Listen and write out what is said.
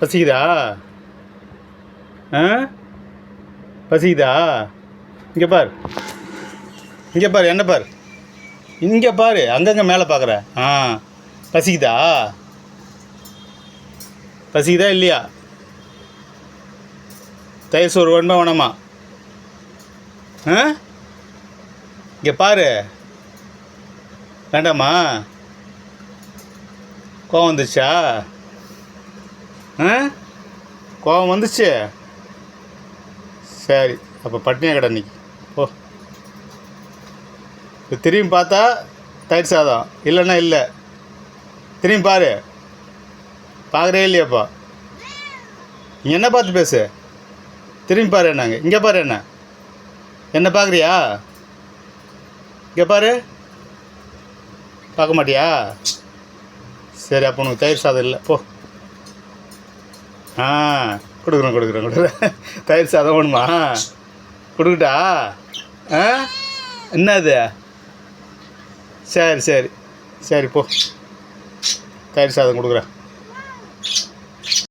பசிக்குதா? ஆ? பசிக்குதா? இங்கே பார். இங்கே பார் என்ன பார்? இங்கே பார் அங்கங்கே மேலே பார்க்குற ஆ பசிக்குதா? பசிக்குதா இல்லையா? தயிர் சோறு வேணுமா வேணாமா? ஆ? இங்கே பாரு. வேண்டாமா? கோவம் வந்துச்சா கோபம் வந்துச்சு? சரி அப்போ பட்னியா கடை இன்னைக்கு. ஓ திரும்பி பார்த்தா தயிர் சாதம். இல்லைன்னா இல்லை. திரும்பி பாரு. பார்க்குறே இல்லையாப்பா. நீ என்ன பார்த்து பேசு? திரும்பி பாரு என்னங்க. இங்கே பாரு என்ன. என்ன பார்க்குறியா? இங்கே பாரு. பார்க்க மாட்டியா? சரி அப்போ உனக்கு தயிர் சாதம் இல்லை. போ. ஆ கொடுக்குறேன் கொடுக்குறேன் கொடுக்குறேன் தயிர் சாதம் வேணுமா? கொடுக்கட்டா? ஆ என்னது? சரி சரி. சரி போ. தயிர் சாதம் கொடுக்குறேன்.